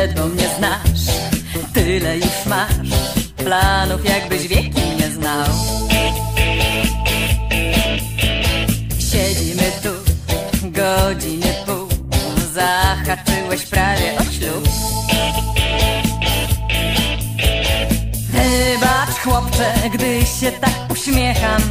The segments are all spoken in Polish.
ledwo mnie znasz. Tyle już masz. Planów, jakbyś wieki mnie znał. Siedzimy tu godzinę pół. Zahaczyłeś prawie o ślub. Wybacz chłopcze, gdy się tak uśmiecham.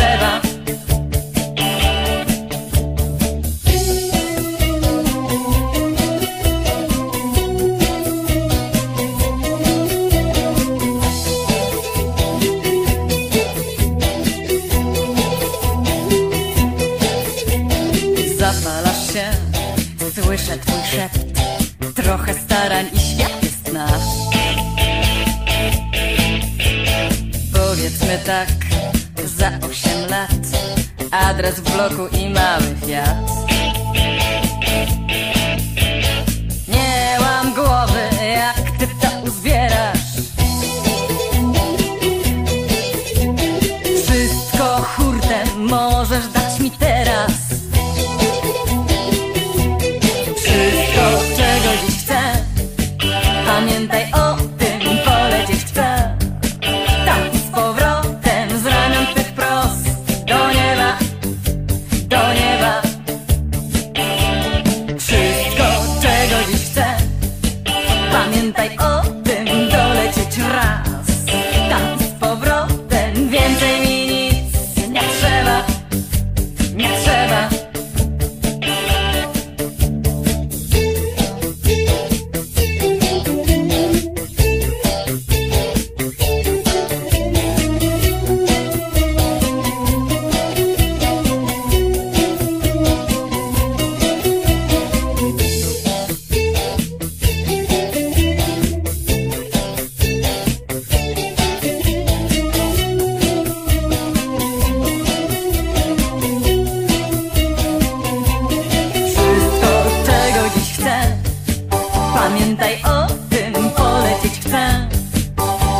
Trzeba Zapalasz słyszę twój szept. Trochę starań i świat jest nasz. Powiedzmy tak, za osiem lat. Adres w bloku i mały fiat. Nie łam głowy, jak ty to uzbierasz. Wszystko hurtem możesz dać Pamiętaj o tym, Pamiętaj o tym, polecieć chcę.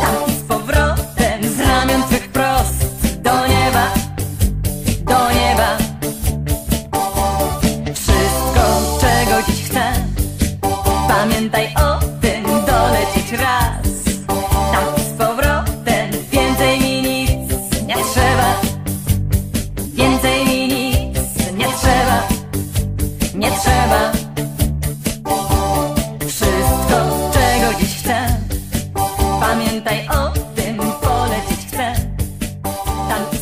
Tam i z powrotem, z ramion twych prost. Do nieba, do nieba. Wszystko, czego dziś chcę. Pamiętaj o tym, dolecieć raz done.